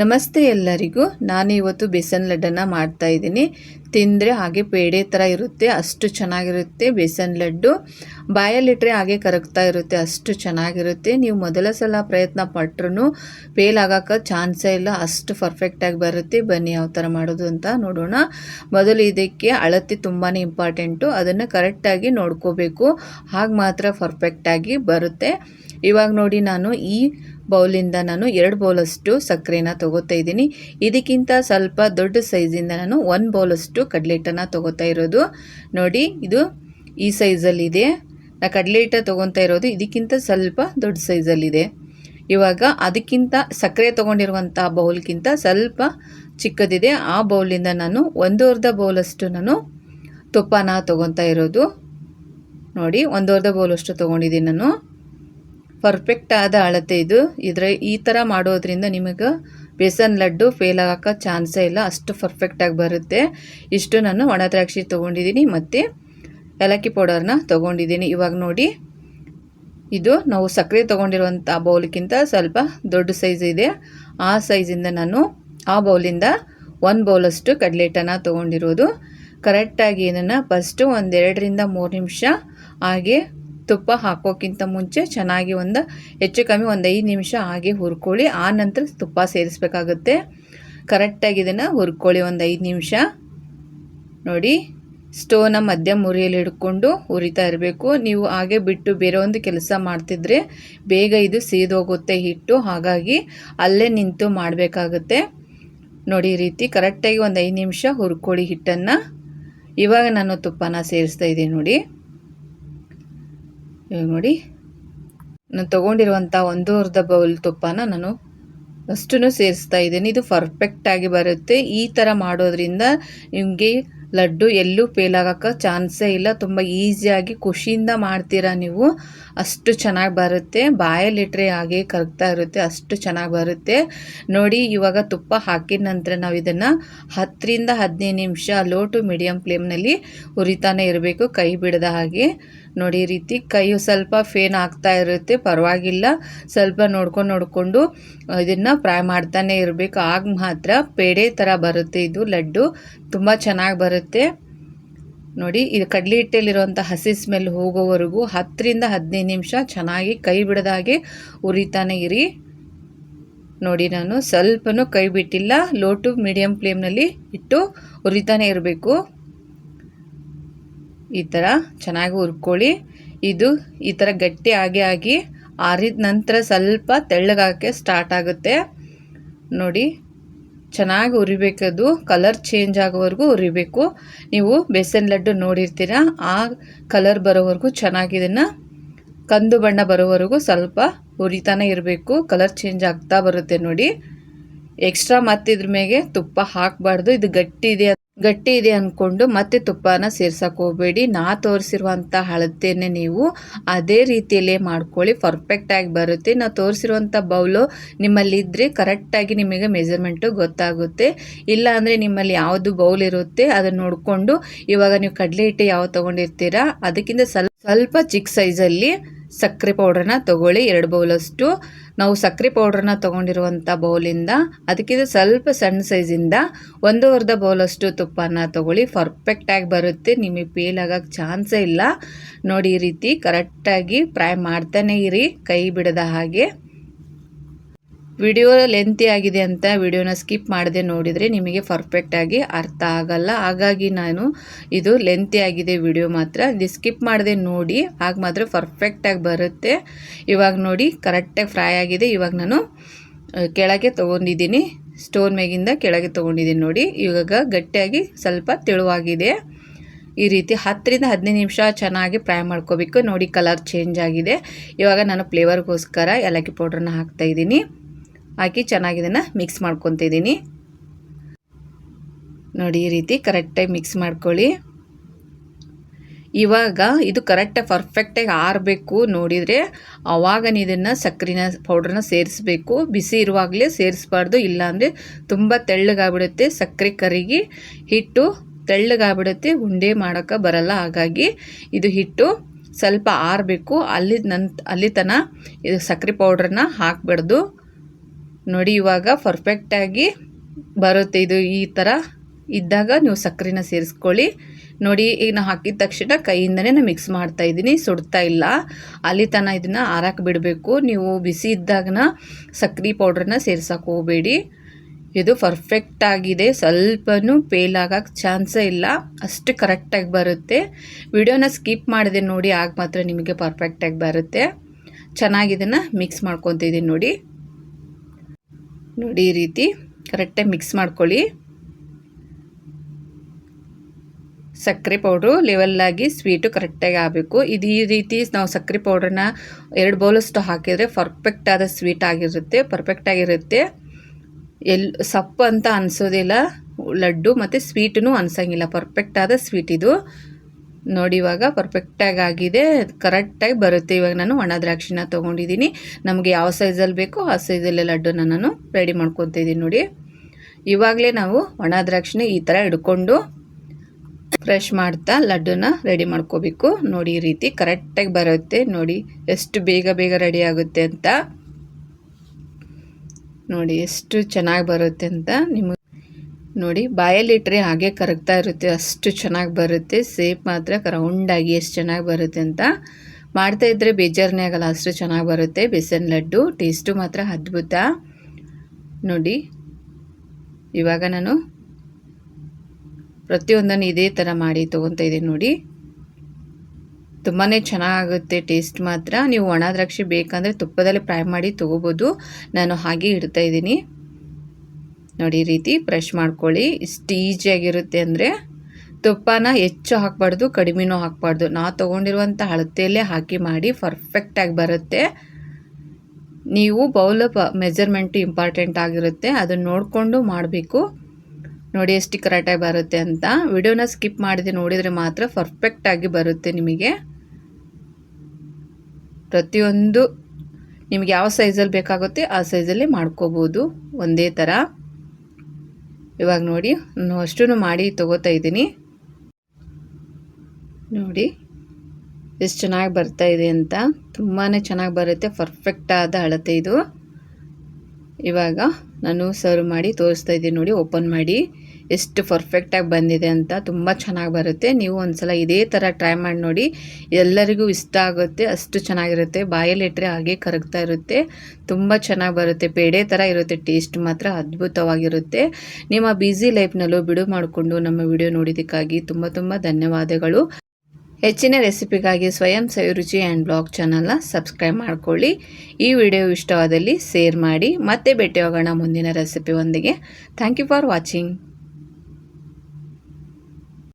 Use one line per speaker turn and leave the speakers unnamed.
ನಮಸ್ತೆ ಎಲ್ಲರಿಗೂ. ನಾನು ಇವತ್ತು ಬೇಸನ್ ಲಡ್ಡನ್ನು ಮಾಡ್ತಾ ಇದ್ದೀನಿ. ತಿಂದರೆ ಹಾಗೆ ಪೇಡೆ ಥರ ಇರುತ್ತೆ, ಅಷ್ಟು ಚೆನ್ನಾಗಿರುತ್ತೆ ಬೇಸನ್ ಲಡ್ಡು. ಬಾಯಲ್ಲಿಟ್ಟರೆ ಹಾಗೆ ಕರಗ್ತಾ ಇರುತ್ತೆ, ಅಷ್ಟು ಚೆನ್ನಾಗಿರುತ್ತೆ. ನೀವು ಮೊದಲ ಸಲ ಪ್ರಯತ್ನ ಪಟ್ರೂ ಫೇಲ್ ಆಗೋಕ್ಕೆ ಚಾನ್ಸೇ ಇಲ್ಲ, ಅಷ್ಟು ಪರ್ಫೆಕ್ಟಾಗಿ ಬರುತ್ತೆ. ಬನ್ನಿ ಯಾವ ಥರ ಮಾಡೋದು ಅಂತ ನೋಡೋಣ. ಮೊದಲು ಇದಕ್ಕೆ ಅಳತೆ ತುಂಬಾ ಇಂಪಾರ್ಟೆಂಟು ಅದನ್ನು ಕರೆಕ್ಟಾಗಿ ನೋಡ್ಕೋಬೇಕು. ಹಾಗೆ ಮಾತ್ರ ಪರ್ಫೆಕ್ಟಾಗಿ ಬರುತ್ತೆ. ಇವಾಗ ನೋಡಿ ನಾನು ಈ ಬೌಲಿಂದ ನಾನು ಎರಡು ಬೌಲಷ್ಟು ಸಕ್ಕರೆನ ತೊಗೋತಾ ಇದ್ದೀನಿ. ಇದಕ್ಕಿಂತ ಸ್ವಲ್ಪ ದೊಡ್ಡ ಸೈಜಿಂದ ನಾನು ಒಂದು ಬೌಲಷ್ಟು ಕಡಲೆ ಹಿಟ್ಟನ್ನು ತೊಗೋತಾ ಇರೋದು. ನೋಡಿ, ಇದು ಈ ಸೈಜಲ್ಲಿದೆ. ನಾ ಕಡಲೆ ಹಿಟ್ಟ ತೊಗೊತಾ ಇರೋದು ಇದಕ್ಕಿಂತ ಸ್ವಲ್ಪ ದೊಡ್ಡ ಸೈಜಲ್ಲಿದೆ. ಇವಾಗ ಅದಕ್ಕಿಂತ ಸಕ್ಕರೆ ತೊಗೊಂಡಿರುವಂಥ ಬೌಲ್ಗಿಂತ ಸ್ವಲ್ಪ ಚಿಕ್ಕದಿದೆ. ಆ ಬೌಲಿಂದ ನಾನು ಒಂದೂವರ್ಧ ಬೌಲಷ್ಟು ನಾನು ತುಪ್ಪನ ತೊಗೊತಾ ಇರೋದು. ನೋಡಿ ಒಂದೂವರ್ಧ ಬೌಲಷ್ಟು ತೊಗೊಂಡಿದ್ದೀನಿ ನಾನು. ಪರ್ಫೆಕ್ಟ್ ಆದ ಅಳತೆ ಇದು. ಇದರ ಈ ಥರ ಮಾಡೋದ್ರಿಂದ ನಿಮಗೆ ಬೇಸನ್ ಲಡ್ಡು ಫೇಲ್ ಆಗೋಕ್ಕೆ ಚಾನ್ಸೇ ಇಲ್ಲ. ಅಷ್ಟು ಪರ್ಫೆಕ್ಟಾಗಿ ಬರುತ್ತೆ. ಇಷ್ಟು ನಾನು ಒಣ ದ್ರಾಕ್ಷಿ ತೊಗೊಂಡಿದ್ದೀನಿ ಮತ್ತು ಏಲಕ್ಕಿ ಪೌಡರ್ನ ತೊಗೊಂಡಿದ್ದೀನಿ. ಇವಾಗ ನೋಡಿ. ಇದು ನಾವು ಸಕ್ಕರೆ ತೊಗೊಂಡಿರುವಂಥ ಬೌಲ್ಗಿಂತ ಸ್ವಲ್ಪ ದೊಡ್ಡ ಸೈಜ್ ಇದೆ. ಆ ಸೈಜಿಂದ ನಾನು ಆ ಬೌಲಿಂದ ಒಂದು ಬೌಲಷ್ಟು ಕಡಲೆ ಹಿಟ್ಟನ್ನು ತೊಗೊಂಡಿರೋದು. ಕರೆಕ್ಟಾಗಿ ಏನನ್ನು ಫಸ್ಟು ಒಂದೆರಡರಿಂದ ಮೂರು ನಿಮಿಷ ಹಾಗೆ ತುಪ್ಪ ಹಾಕೋಕ್ಕಿಂತ ಮುಂಚೆ ಚೆನ್ನಾಗಿ ಒಂದು ಹೆಚ್ಚು ಕಮ್ಮಿ ಒಂದು ಐದು ನಿಮಿಷ ಹಾಗೆ ಹುರ್ಕೊಳ್ಳಿ. ಆ ನಂತರ ತುಪ್ಪ ಸೇರಿಸ್ಬೇಕಾಗುತ್ತೆ. ಕರೆಕ್ಟಾಗಿ ಇದನ್ನು ಹುರ್ಕೊಳ್ಳಿ ಒಂದು ಐದು ನಿಮಿಷ. ನೋಡಿ, ಸ್ಟೋವ್ನ ಮಧ್ಯಮ ಮುರಿಯಲ್ಲಿ ಹಿಡ್ಕೊಂಡು ಉರಿತಾ ಇರಬೇಕು. ನೀವು ಹಾಗೆ ಬಿಟ್ಟು ಬೇರೆ ಒಂದು ಕೆಲಸ ಮಾಡ್ತಿದ್ರೆ ಬೇಗ ಇದು ಸೀದೋಗುತ್ತೆ ಹಿಟ್ಟು. ಹಾಗಾಗಿ ಅಲ್ಲೇ ನಿಂತು ಮಾಡಬೇಕಾಗುತ್ತೆ. ನೋಡಿ, ಈ ರೀತಿ ಕರೆಕ್ಟಾಗಿ ಒಂದು ಐದು ನಿಮಿಷ ಹುರ್ಕೊಳ್ಳಿ ಹಿಟ್ಟನ್ನು. ಇವಾಗ ನಾನು ತುಪ್ಪನ ಸೇರಿಸ್ತಾ ಇದ್ದೀನಿ ನೋಡಿ. ಇವಾಗ ನೋಡಿ. ನಾನು ತೊಗೊಂಡಿರುವಂಥ ಒಂದೂವರ್ಧ ಬೌಲ್ ತುಪ್ಪನ ನಾನು ಅಷ್ಟೂ ಸೇರಿಸ್ತಾ ಇದ್ದೀನಿ. ಇದು ಪರ್ಫೆಕ್ಟಾಗಿ ಬರುತ್ತೆ. ಈ ಥರ ಮಾಡೋದ್ರಿಂದ ನಿಮಗೆ ಲಡ್ಡು ಎಲ್ಲೂ ಫೇಲ್ ಆಗೋಕ್ಕೆ ಚಾನ್ಸೇ ಇಲ್ಲ. ತುಂಬ ಈಸಿಯಾಗಿ ಖುಷಿಯಿಂದ ಮಾಡ್ತೀರಾ ನೀವು. ಅಷ್ಟು ಚೆನ್ನಾಗಿ ಬರುತ್ತೆ. ಬಾಯಲ್ಲಿಟ್ಟರೆ ಹಾಗೆ ಕರಗ್ತಾ ಇರುತ್ತೆ. ಅಷ್ಟು ಚೆನ್ನಾಗಿ ಬರುತ್ತೆ. ನೋಡಿ, ಇವಾಗ ತುಪ್ಪ ಹಾಕಿದ ನಂತರ ನಾವು ಇದನ್ನು ಹತ್ತರಿಂದ ಹದಿನೈದು ನಿಮಿಷ ಲೋ ಟು ಮೀಡಿಯಮ್ ಫ್ಲೇಮ್ನಲ್ಲಿ ಹುರಿತಾನೆ ಇರಬೇಕು. ಕೈ ಬಿಡದ ಹಾಗೆ. ನೋಡಿ, ಈ ರೀತಿ ಕೈಯು ಸ್ವಲ್ಪ ಫೇನ್ ಆಗ್ತಾ ಇರುತ್ತೆ, ಪರವಾಗಿಲ್ಲ. ಸ್ವಲ್ಪ ನೋಡ್ಕೊಂಡು ನೋಡಿಕೊಂಡು ಇದನ್ನು ಫ್ರೈ ಮಾಡ್ತಾನೆ ಇರಬೇಕು. ಆಗ ಮಾತ್ರ ಪೇಡೆ ಥರ ಬರುತ್ತೆ ಇದು ಲಡ್ಡು. ತುಂಬ ಚೆನ್ನಾಗಿ ಬರುತ್ತೆ. ನೋಡಿ, ಇದು ಕಡಲೆ ಹಿಟ್ಟಲ್ಲಿರುವಂಥ ಹಸಿ ಸ್ಮೆಲ್ ಹೋಗೋವರೆಗೂ ಹತ್ತರಿಂದ ಹದಿನೈದು ನಿಮಿಷ ಚೆನ್ನಾಗಿ ಕೈ ಬಿಡದಾಗೆ ಉರಿತಾನೆ ಇರಿ. ನೋಡಿ, ನಾನು ಸ್ವಲ್ಪನೂ ಕೈ ಬಿಟ್ಟಿಲ್ಲ. ಲೋ ಟು ಮೀಡಿಯಮ್ ಫ್ಲೇಮ್ನಲ್ಲಿ ಇಟ್ಟು ಉರಿತಾನೆ ಇರಬೇಕು. ಈ ಥರ ಚೆನ್ನಾಗಿ ಹುರ್ಕೊಳ್ಳಿ. ಇದು ಈ ಥರ ಗಟ್ಟಿ ಆಗಿ ಆಗಿ ಆರಿದ ನಂತರ ಸ್ವಲ್ಪ ತೆಳ್ಳಗಾಕೆ ಸ್ಟಾರ್ಟ್ ಆಗುತ್ತೆ. ನೋಡಿ, ಚೆನ್ನಾಗಿ ಉರಿಬೇಕದು ಕಲರ್ ಚೇಂಜ್ ಆಗೋವರೆಗೂ ಉರಿಬೇಕು ನೀವು ಬೇಸನ್ ಲಡ್ಡು ನೋಡಿರ್ತೀರ, ಆ ಕಲರ್ ಬರೋವರೆಗೂ ಚೆನ್ನಾಗಿ ಕಂದು ಬಣ್ಣ ಬರೋವರೆಗೂ ಸ್ವಲ್ಪ ಉರಿತಾನೆ ಇರಬೇಕು. ಕಲರ್ ಚೇಂಜ್ ಆಗ್ತಾ ಬರುತ್ತೆ ನೋಡಿ. ಎಕ್ಸ್ಟ್ರಾ ಮತ್ತಿದ್ರ ಮೇಲೆ ತುಪ್ಪ ಹಾಕಬಾರ್ದು. ಇದು ಗಟ್ಟಿ ಇದೆ ಗಟ್ಟಿ ಇದೆ ಅಂದ್ಕೊಂಡು ಮತ್ತೆ ತುಪ್ಪನ ಸೇರ್ಸಕ್ಕೆ ಹೋಗಬೇಡಿ. ನಾ ತೋರಿಸಿರುವಂಥ ಹಳತೆನೆ ನೀವು ಅದೇ ರೀತಿಯಲ್ಲೇ ಮಾಡ್ಕೊಳ್ಳಿ. ಪರ್ಫೆಕ್ಟಾಗಿ ಬರುತ್ತೆ. ನಾವು ತೋರಿಸಿರುವಂಥ ಬೌಲು ನಿಮ್ಮಲ್ಲಿ ಇದ್ದರೆ ಕರೆಕ್ಟಾಗಿ ನಿಮಗೆ ಮೆಜರ್ಮೆಂಟು ಗೊತ್ತಾಗುತ್ತೆ. ಇಲ್ಲ ಅಂದರೆ ನಿಮ್ಮಲ್ಲಿ ಯಾವುದು ಬೌಲ್ ಇರುತ್ತೆ ಅದನ್ನು ನೋಡಿಕೊಂಡು ಇವಾಗ ನೀವು ಕಡಲೆ ಹಿಟ್ಟು ಯಾವ ತೊಗೊಂಡಿರ್ತೀರಾ ಅದಕ್ಕಿಂತ ಸ್ವಲ್ಪ ಸ್ವಲ್ಪ ಚಿಕ್ಕ ಸೈಜಲ್ಲಿ ಸಕ್ಕರೆ ಪೌಡ್ರನ್ನ ತೊಗೊಳ್ಳಿ. ಎರಡು ಬೌಲಷ್ಟು. ನಾವು ಸಕ್ಕರೆ ಪೌಡ್ರನ್ನ ತೊಗೊಂಡಿರುವಂಥ ಬೌಲಿಂದ ಅದಕ್ಕಿಂತ ಸ್ವಲ್ಪ ಸಣ್ಣ ಸೈಜಿಂದ ಒಂದೂವರ್ಧ ಬೌಲಷ್ಟು ತುಪ್ಪನ ತೊಗೊಳ್ಳಿ. ಪರ್ಫೆಕ್ಟಾಗಿ ಬರುತ್ತೆ. ನಿಮಗೆ ಫೇಲ್ ಆಗೋಕ್ಕೆ ಚಾನ್ಸೇ ಇಲ್ಲ. ನೋಡಿ ಈ ರೀತಿ ಕರೆಕ್ಟಾಗಿ ಫ್ರೈ ಮಾಡ್ತಾನೆ ಇರಿ. ಕೈ ಬಿಡದ ಹಾಗೆ. ವಿಡಿಯೋ ಲೆಂತಿ ಆಗಿದೆ ಅಂತ ವಿಡಿಯೋನ ಸ್ಕಿಪ್ ಮಾಡದೆ ನೋಡಿದರೆ ನಿಮಗೆ ಪರ್ಫೆಕ್ಟಾಗಿ ಅರ್ಥ ಆಗಲ್ಲ. ಹಾಗಾಗಿ ನಾನು ಇದು ಲೆಂತಿ ಆಗಿದೆ ವಿಡಿಯೋ ಮಾತ್ರ. ಇದು ಸ್ಕಿಪ್ ಮಾಡದೆ ನೋಡಿ. ಆಗ ಮಾತ್ರ ಪರ್ಫೆಕ್ಟಾಗಿ ಬರುತ್ತೆ. ಇವಾಗ ನೋಡಿ ಕರೆಕ್ಟಾಗಿ ಫ್ರೈ ಆಗಿದೆ. ಇವಾಗ ನಾನು ಕೆಳಗೆ ತೊಗೊಂಡಿದ್ದೀನಿ. ಸ್ಟೋನ್ ಮೇಗಿಂದ ಕೆಳಗೆ ತೊಗೊಂಡಿದ್ದೀನಿ ನೋಡಿ. ಇವಾಗ ಗಟ್ಟಿಯಾಗಿ ಸ್ವಲ್ಪ ತೆಳುವಾಗಿದೆ. ಈ ರೀತಿ ಹತ್ತರಿಂದ ಹದಿನೈದು ನಿಮಿಷ ಚೆನ್ನಾಗಿ ಫ್ರೈ ಮಾಡ್ಕೋಬೇಕು. ನೋಡಿ ಕಲರ್ ಚೇಂಜ್ ಆಗಿದೆ. ಇವಾಗ ನಾನು ಫ್ಲೇವರ್ಗೋಸ್ಕರ ಏಲಕ್ಕಿ ಪೌಡ್ರನ್ನ ಹಾಕ್ತಾಯಿದ್ದೀನಿ ಹಾಕಿ ಚೆನ್ನಾಗಿ ಇದನ್ನು ಮಿಕ್ಸ್ ಮಾಡ್ಕೊತಿದ್ದೀನಿ. ನೋಡಿ ಈ ರೀತಿ ಕರೆಕ್ಟಾಗಿ ಮಿಕ್ಸ್ ಮಾಡ್ಕೊಳ್ಳಿ. ಇವಾಗ ಇದು ಕರೆಕ್ಟಾಗಿ ಪರ್ಫೆಕ್ಟಾಗಿ ಆರಬೇಕು ನೋಡಿದರೆ ಆವಾಗ ಇದನ್ನು ಸಕ್ಕರೆನ ಪೌಡ್ರನ್ನ ಸೇರಿಸ್ಬೇಕು. ಬಿಸಿ ಇರುವಾಗಲೇ ಸೇರಿಸ್ಬಾರ್ದು, ಇಲ್ಲಾಂದರೆ ತುಂಬ ತೆಳ್ಳಗಾಗ್ಬಿಡುತ್ತೆ. ಸಕ್ಕರೆ ಕರಿಗಿ ಹಿಟ್ಟು ತೆಳ್ಳಗಾಗ್ಬಿಡುತ್ತೆ, ಉಂಡೆ ಮಾಡೋಕ್ಕೆ ಬರಲ್ಲ. ಹಾಗಾಗಿ ಇದು ಹಿಟ್ಟು ಸ್ವಲ್ಪ ಆರಬೇಕು. ಅಲ್ಲಿ ನಂತ ಅಲ್ಲಿ ತನ ಇದು ಸಕ್ಕರೆ ಪೌಡ್ರನ್ನ ಹಾಕಬಾರ್ದು. ನೋಡಿ ಇವಾಗ ಪರ್ಫೆಕ್ಟಾಗಿ ಬರುತ್ತೆ ಇದು ಈ ಥರ ಇದ್ದಾಗ ನೀವು ಸಕ್ಕರೆನ ಸೇರಿಸ್ಕೊಳ್ಳಿ. ನೋಡಿ, ಈಗ ನಾನು ಹಾಕಿದ ತಕ್ಷಣ ಕೈಯಿಂದನೇ ನಾನು ಮಿಕ್ಸ್ ಮಾಡ್ತಾ ಇದ್ದೀನಿ. ಸುಡ್ತಾ ಇಲ್ಲ. ಅಲ್ಲಿ ತನಕ ಇದನ್ನು ಆರಕ್ಕೆ ಬಿಡಬೇಕು. ನೀವು ಬಿಸಿ ಇದ್ದಾಗನ ಸಕ್ಕರೆ ಪೌಡ್ರನ್ನ ಸೇರ್ಸೋಕೆ ಹೋಗಬೇಡಿ. ಇದು ಪರ್ಫೆಕ್ಟ್ ಆಗಿದೆ. ಸ್ವಲ್ಪನೂ ಫೇಲ್ ಆಗೋಕ್ಕೆ ಚಾನ್ಸೇ ಇಲ್ಲ. ಅಷ್ಟು ಕರೆಕ್ಟಾಗಿ ಬರುತ್ತೆ. ವಿಡಿಯೋನ ಸ್ಕಿಪ್ ಮಾಡಿದೆ ನೋಡಿ, ಆಗ ಮಾತ್ರ ನಿಮಗೆ ಪರ್ಫೆಕ್ಟಾಗಿ ಬರುತ್ತೆ. ಚೆನ್ನಾಗಿದನ್ನು ಮಿಕ್ಸ್ ಮಾಡ್ಕೊತಿದ್ದೀನಿ ನೋಡಿ. ನೋಡಿ ಈ ರೀತಿ ಕರೆಕ್ಟಾಗಿ ಮಿಕ್ಸ್ ಮಾಡ್ಕೊಳ್ಳಿ. ಸಕ್ಕರೆ ಪೌಡ್ರು ಲೆವೆಲ್ಲಾಗಿ ಸ್ವೀಟು ಕರೆಕ್ಟಾಗಿ ಆಗಬೇಕು. ಇದು ಈ ರೀತಿ ನಾವು ಸಕ್ಕರೆ ಪೌಡ್ರನ್ನ ಎರಡು ಬೌಲಷ್ಟು ಹಾಕಿದರೆ ಪರ್ಫೆಕ್ಟ್ ಆದ ಸ್ವೀಟ್ ಆಗಿರುತ್ತೆ ಪರ್ಫೆಕ್ಟ್ ಆಗಿರುತ್ತೆ. ಎಲ್, ಸಪ್ಪು ಅಂತ ಅನಿಸೋದಿಲ್ಲ, ಲಡ್ಡು ಮತ್ತು ಸ್ವೀಟೂ ಅನಿಸಂಗಿಲ್ಲ ಪರ್ಫೆಕ್ಟ್ ಆದ ಸ್ವೀಟ್ ಇದು. ನೋಡಿ ಇವಾಗ ಪರ್ಫೆಕ್ಟಾಗಿ ಆಗಿದೆ ಕರೆಕ್ಟಾಗಿ ಬರುತ್ತೆ. ಇವಾಗ ನಾನು ಒಣ ದ್ರಾಕ್ಷಿನ ತೊಗೊಂಡಿದ್ದೀನಿ. ನಮಗೆ ಯಾವ ಸೈಜಲ್ಲಿ ಬೇಕೋ ಆ ಸೈಜಲ್ಲೇ ಲಡ್ಡುನ ನಾನು ರೆಡಿ ಮಾಡ್ಕೊತಿದ್ದೀನಿ ನೋಡಿ. ಇವಾಗಲೇ ನಾವು ಒಣ ದ್ರಾಕ್ಷಿನ ಈ ಥರ ಹಿಡ್ಕೊಂಡು ಫ್ರೆಶ್ ಮಾಡ್ತಾ ಲಡ್ಡುನ ರೆಡಿ ಮಾಡ್ಕೋಬೇಕು. ನೋಡಿ ಈ ರೀತಿ ಕರೆಕ್ಟಾಗಿ ಬರುತ್ತೆ. ನೋಡಿ ಎಷ್ಟು ಬೇಗ ಬೇಗ ರೆಡಿ ಆಗುತ್ತೆ ಅಂತ. ನೋಡಿ ಎಷ್ಟು ಚೆನ್ನಾಗಿ ಬರುತ್ತೆ ಅಂತ ನಿಮಗೆ. ನೋಡಿ ಬಾಯಲ್ಲಿಟ್ಟರೆ ಹಾಗೆ ಕರಗ್ತಾ ಇರುತ್ತೆ. ಅಷ್ಟು ಚೆನ್ನಾಗಿ ಬರುತ್ತೆ. ಸೇಪ್ ಮಾತ್ರ ರೌಂಡಾಗಿ ಎಷ್ಟು ಚೆನ್ನಾಗಿ ಬರುತ್ತೆ ಅಂತ. ಮಾಡ್ತಾ ಇದ್ದರೆ ಬೇಜಾರನೇ ಆಗಲ್ಲ. ಅಷ್ಟು ಚೆನ್ನಾಗಿ ಬರುತ್ತೆ. ಬೇಸನ್ ಲಡ್ಡು. ಟೇಸ್ಟು ಮಾತ್ರ ಅದ್ಭುತ. ನೋಡಿ ಇವಾಗ ನಾನು ಪ್ರತಿಯೊಂದನ್ನು ಇದೇ ಥರ ಮಾಡಿ ತೊಗೊತಾ ಇದ್ದೀನಿ ನೋಡಿ. ತುಂಬಾ ಚೆನ್ನಾಗುತ್ತೆ, ಟೇಸ್ಟ್ ಮಾತ್ರ. ನೀವು ಒಣ ದ್ರಾಕ್ಷಿ ಬೇಕಂದರೆ ತುಪ್ಪದಲ್ಲಿ ಫ್ರೈ ಮಾಡಿ ತೊಗೋಬೋದು. ನಾನು ಹಾಗೆ ಇಡ್ತಾ ಇದ್ದೀನಿ. ನೋಡಿ, ಈ ರೀತಿ ಫ್ರೆಶ್ ಮಾಡ್ಕೊಳ್ಳಿ. ಇಷ್ಟು ಈಜಿಯಾಗಿರುತ್ತೆ ಅಂದರೆ ತುಪ್ಪನ ಹೆಚ್ಚು ಹಾಕಬಾರ್ದು, ಕಡಿಮೆನೂ ಹಾಕಬಾರ್ದು. ನಾ ತೊಗೊಂಡಿರುವಂಥ ಅಳತೆಯಲ್ಲೇ ಹಾಕಿ ಮಾಡಿ ಪರ್ಫೆಕ್ಟಾಗಿ ಬರುತ್ತೆ. ನೀವು ಬೌಲ್ ಪ ಮೆಜರ್ಮೆಂಟು ಇಂಪಾರ್ಟೆಂಟ್ ಆಗಿರುತ್ತೆ. ಅದನ್ನು ನೋಡಿಕೊಂಡು ಮಾಡಬೇಕು. ನೋಡಿ ಎಷ್ಟು ಕರೆಕ್ಟಾಗಿ ಬರುತ್ತೆ ಅಂತ. ವಿಡಿಯೋನ ಸ್ಕಿಪ್ ಮಾಡಿದೆ ನೋಡಿದರೆ ಮಾತ್ರ ಪರ್ಫೆಕ್ಟಾಗಿ ಬರುತ್ತೆ ನಿಮಗೆ. ಪ್ರತಿಯೊಂದು ನಿಮಗೆ ಯಾವ ಸೈಜಲ್ಲಿ ಬೇಕಾಗುತ್ತೆ ಆ ಸೈಜಲ್ಲಿ ಮಾಡ್ಕೋಬೋದು ಒಂದೇ ಥರ ಇವಾಗ ನೋಡಿ ನಾನು ಅಷ್ಟೂ ಮಾಡಿ ತೊಗೋತಾ ಇದ್ದೀನಿ. ನೋಡಿ, ಎಷ್ಟು ಚೆನ್ನಾಗಿ ಬರ್ತಾ ಇದೆ ಅಂತ. ತುಂಬಾ ಚೆನ್ನಾಗಿ ಬರುತ್ತೆ ಪರ್ಫೆಕ್ಟಾದ ಅಳತೆ ಇದು. ಇವಾಗ ನಾನು ಸರ್ವ್ ಮಾಡಿ ತೋರಿಸ್ತಾ ಇದ್ದೀನಿ ನೋಡಿ ಓಪನ್ ಮಾಡಿ. ಎಷ್ಟು ಪರ್ಫೆಕ್ಟಾಗಿ ಬಂದಿದೆ ಅಂತ ತುಂಬ ಚೆನ್ನಾಗಿ ಬರುತ್ತೆ. ನೀವು ಒಂದ್ಸಲ ಇದೇ ಥರ ಟ್ರೈ ಮಾಡಿ ನೋಡಿ. ಎಲ್ಲರಿಗೂ ಇಷ್ಟ ಆಗುತ್ತೆ, ಅಷ್ಟು ಚೆನ್ನಾಗಿರುತ್ತೆ. ಬಾಯಲ್ಲಿಟ್ಟರೆ ಹಾಗೆ ಕರಗ್ತಾ ಇರುತ್ತೆ. ತುಂಬ ಚೆನ್ನಾಗಿ ಬರುತ್ತೆ. ಪೇಡೆ ಥರ ಇರುತ್ತೆ ಟೇಸ್ಟ್ ಮಾತ್ರ ಅದ್ಭುತವಾಗಿರುತ್ತೆ. ನಿಮ್ಮ ಬ್ಯುಸಿ ಲೈಫ್ನಲ್ಲೂ ಬಿಡು ಮಾಡಿಕೊಂಡು ನಮ್ಮ ವಿಡಿಯೋ ನೋಡಿದ್ದಕ್ಕಾಗಿ ತುಂಬ ತುಂಬ ಧನ್ಯವಾದಗಳು. ಹೆಚ್ಚಿನ ರೆಸಿಪಿಗಾಗಿ ಸ್ವಯಂ ರುಚಿ ಆ್ಯಂಡ್ ಬ್ಲಾಗ್ ಚಾನಲ್ನ ಸಬ್ಸ್ಕ್ರೈಬ್ ಮಾಡ್ಕೊಳ್ಳಿ. ಈ ವಿಡಿಯೋ ಇಷ್ಟವಾದಲ್ಲಿ ಶೇರ್ ಮಾಡಿ, ಮತ್ತೆ ಭೇಟಿ ಹೋಗೋಣ ಮುಂದಿನ ರೆಸಿಪಿಯೊಂದಿಗೆ. Thank you for watching.